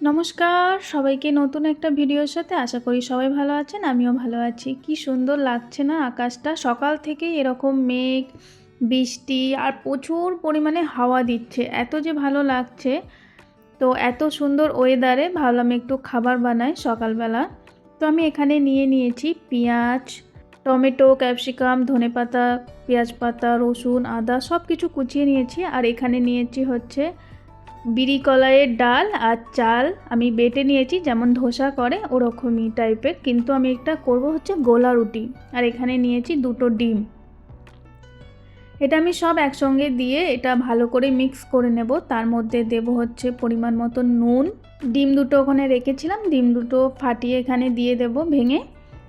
নমস্কার, সবাইকে নতুন একটা ভিডিওর সাথে আশা করি সবাই ভালো আছেন, আমিও ভালো আছি। কি সুন্দর লাগছে না আকাশটা? সকাল থেকেই এরকম মেঘ, বৃষ্টি আর প্রচুর পরিমাণে হাওয়া দিচ্ছে। এত যে ভালো লাগছে, তো এত সুন্দর ওয়েদারে ভাবলাম একটু খাবার বানাই সকালবেলা। তো আমি এখানে নিয়ে নিয়েছি পেঁয়াজ, টমেটো, ক্যাপসিকাম ধনেপাতা পেঁয়াজ পাতা, রসুন, আদা সব কিছু কুচিয়ে নিয়েছি। আর এখানে নিয়েছি হচ্ছে বিড়ি কলাইয়ের ডাল আর চাল আমি বেটে নিয়েছি, যেমন ধোসা করে ওরকমই টাইপের। কিন্তু আমি একটা করব হচ্ছে গোলা রুটি, আর এখানে নিয়েছি দুটো ডিম। এটা আমি সব একসঙ্গে দিয়ে এটা ভালো করে মিক্স করে নেব। তার মধ্যে দেব হচ্ছে পরিমাণ মতো নুন। ডিম দুটো ওখানে রেখেছিলাম, ডিম দুটো ফাটিয়ে এখানে দিয়ে দেব ভেঙে।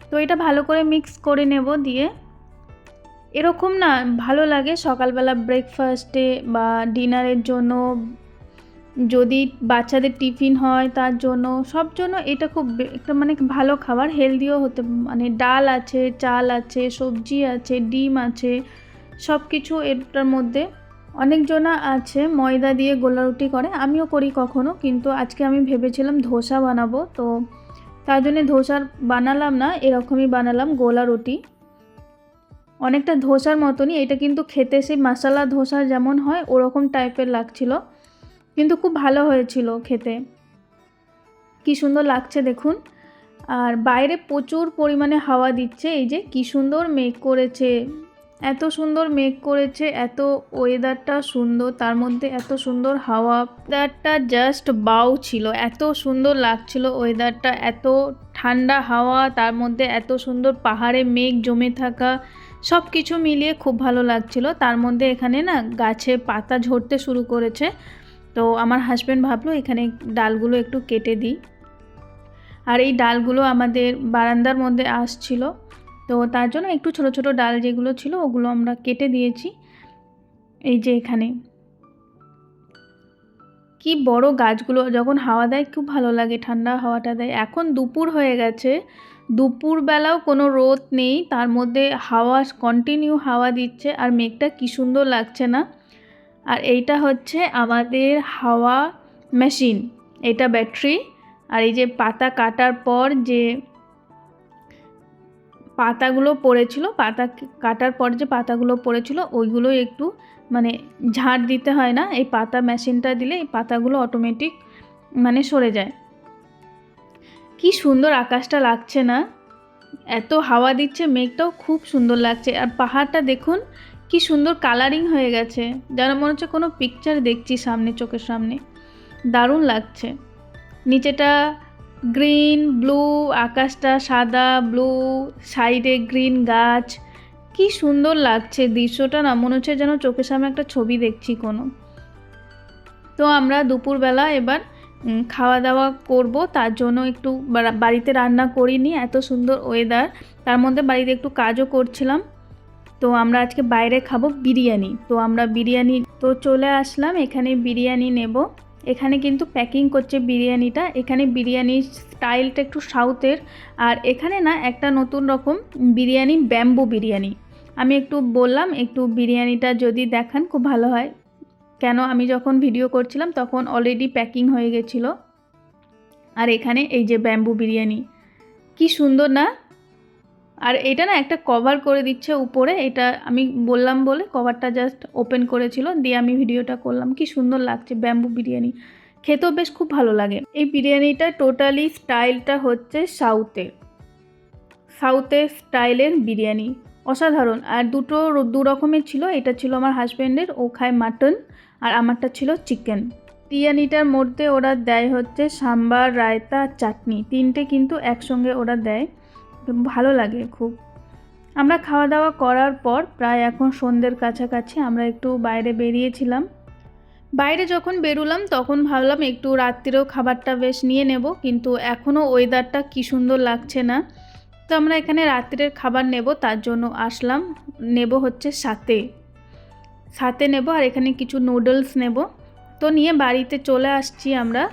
তো এটা ভালো করে মিক্স করে নেব দিয়ে। এরকম না, ভালো লাগে সকালবেলা ব্রেকফাস্টে বা ডিনারের জন্য যদি বাচ্চাদের টিফিন হয় তার জন্য, সব জন্য এটা খুব একটা মানে ভালো খাবার হেলদিও হতে মানে ডাল আছে, চাল আছে, সবজি আছে, ডিম আছে সব কিছু এটার মধ্যে। অনেকজনা আছে ময়দা দিয়ে গোলা রুটি করে, আমিও করি কখনো, কিন্তু আজকে আমি ভেবেছিলাম ধোসা বানাবো, তো তার জন্যে ধোসার বানালাম না, এরকমই বানালাম গোলা রুটি। অনেকটা ধোসার মতনই, এটা কিন্তু খেতে সেই মশলা ধোসা যেমন হয়, ওরকম টাইপের লাগছিল। কিন্তু খুব ভালো হয়েছিল খেতে। কি সুন্দর লাগছে দেখুন। আর বাইরে প্রচুর পরিমাণে হাওয়া দিচ্ছে, এই যে কি সুন্দর মেঘ করেছে। এত সুন্দর মেঘ করেছে, এত ওয়েদারটা সুন্দর, তার মধ্যে এত সুন্দর হাওয়া। ওয়েদারটা জাস্ট বাউ ছিল, এত সুন্দর লাগছিল ওয়েদারটা এত ঠান্ডা হাওয়া, তার মধ্যে এত সুন্দর পাহাড়ে মেঘ জমে থাকা। সব কিছু মিলিয়ে খুব ভালো লাগছিল, তার মধ্যে এখানে না গাছে পাতা ঝরতে শুরু করেছে। তো আমার হাজব্যান্ড ভাবলো এখানে ডালগুলো একটু কেটে দিই। আর এই ডালগুলো আমাদের বারান্দার মধ্যে আসছিল, তো তার জন্য একটু ছোট ছোট ডাল যেগুলো ছিল ওগুলো আমরা কেটে দিয়েছি। এই যে এখানে। কি বড় গাছগুলো, যখন হাওয়া দেয় খুব ভালো লাগে, ঠান্ডা হাওয়াটা দেয়। এখন দুপুর হয়ে গেছে, দুপুরবেলাও কোনো রোদ নেই, তার মধ্যে হাওয়া কন্টিনিউ হাওয়া দিচ্ছে, আর মেঘটা কি সুন্দর লাগছে না। আর এইটা হচ্ছে আমাদের হাওয়া মেশিন। এটা ব্যাটারি। আর এই যে পাতা কাটার পর যে পাতাগুলো পড়েছিল, পাতা কাটার পর যে পাতাগুলো পড়েছিল ওইগুলো একটু মানে ঝাড় দিতে হয় না। এই পাতা মেশিনটা দিলে এই পাতাগুলো অটোমেটিক মানে সরে যায়। কি সুন্দর আকাশটা লাগছে না? এত হাওয়া দিচ্ছে, মেঘটাও খুব সুন্দর লাগছে। আর পাহাড়টা দেখুন কি সুন্দর কালারিং হয়ে গেছে। যেন মনে হচ্ছে কোনো পিকচার দেখছি সামনে, চোখের সামনে। দারুণ লাগছে। নিচেটা গ্রিন ব্লু আকাশটা সাদা ব্লু সাইডে গ্রিন গাছ। কি সুন্দর লাগছে দৃশ্যটা না, মনে হচ্ছে যেন চোখের সামনে একটা ছবি দেখছি কোনো। তো আমরা দুপুরবেলা এবার খাওয়া দাওয়া করব, তার জন্য একটু বাড়িতে রান্না করিনি, এত সুন্দর ওয়েদার তার মধ্যে বাড়িতে একটু কাজও করছিলাম। তো আমরা আজকে বাইরে খাব বিরিয়ানি। তো আমরা বিরিয়ানি তো চলে আসলাম, এখানে বিরিয়ানি নেব। এখানে কিন্তু প্যাকিং করছে বিরিয়ানিটা। এখানে বিরিয়ানির স্টাইলটা একটু সাউথের আর এখানে না একটা নতুন রকম বিরিয়ানি ব্যাম্বু বিরিয়ানি। আমি একটু বললাম, একটু বিরিয়ানিটা যদি দেখান খুব ভালো হয়। কেন? আমি যখন ভিডিও করছিলাম তখন অলরেডি প্যাকিং হয়ে গেছিল। আর এখানে এই যে ব্যাম্বু বিরিয়ানি। কি সুন্দর না? আর এটা না একটা কভার করে দিচ্ছে উপরে, এটা আমি বললাম বলে কভারটা জাস্ট ওপেন করেছিল, দিয়ে আমি ভিডিওটা করলাম। কি সুন্দর লাগছে ব্যাম্বু বিরিয়ানি। খেতেও বেশ খুব ভালো লাগে। এই বিরিয়ানিটা টোটালি স্টাইলটা হচ্ছে সাউথের সাউথের স্টাইলের বিরিয়ানি। অসাধারণ। আর দুটো দু রকমের ছিল, এটা ছিল আমার হাজব্যান্ডের ও খায় মাটন আর আমারটা ছিল চিকেন বিরিয়ানিটার মধ্যে ওরা দেয় হচ্ছে সাম্বার, রায়তা, চাটনি। তিনটে কিন্তু একসঙ্গে ওরা দেয়। ভালো লাগে খুব। আমরা খাওয়া দাওয়া করার পর প্রায় এখন সন্ধ্যের কাছাকাছি আমরা একটু বাইরে বেরিয়েছিলাম। বাইরে যখন বেরোলাম তখন ভাবলাম একটু রাত্রিরেও খাবারটা বেশ নিয়ে নেব, কিন্তু এখনও ওয়েদারটা কী সুন্দর লাগছে না। তো আমরা এখানে রাত্রের খাবার নেব, তার জন্য আসলাম। নেব হচ্ছে সাথে। সাথে নেব আর এখানে কিছু নুডলস নেব। তো নিয়ে বাড়িতে চলে আসছি আমরা।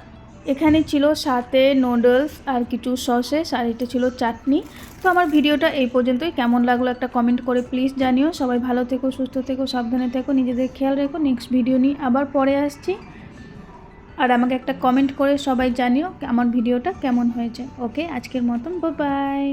এখানে ছিল সাথে নুডলস আর কিছু সসেস আর এটা ছিল চাটনি। তো আমার ভিডিওটা এই পর্যন্তই। কেমন লাগল একটা কমেন্ট করে প্লিজ জানিও। সবাই ভালো থেকো, সুস্থ থেকো, সাবধানে থেকো, নিজেদের খেয়াল রেখো। নেক্সট ভিডিও নিয়ে আবার পরে আসছি। আর আমাকে একটা কমেন্ট করে সবাই জানিও আমার ভিডিওটা কেমন হয়েছে। ওকে আজকের মতন বাই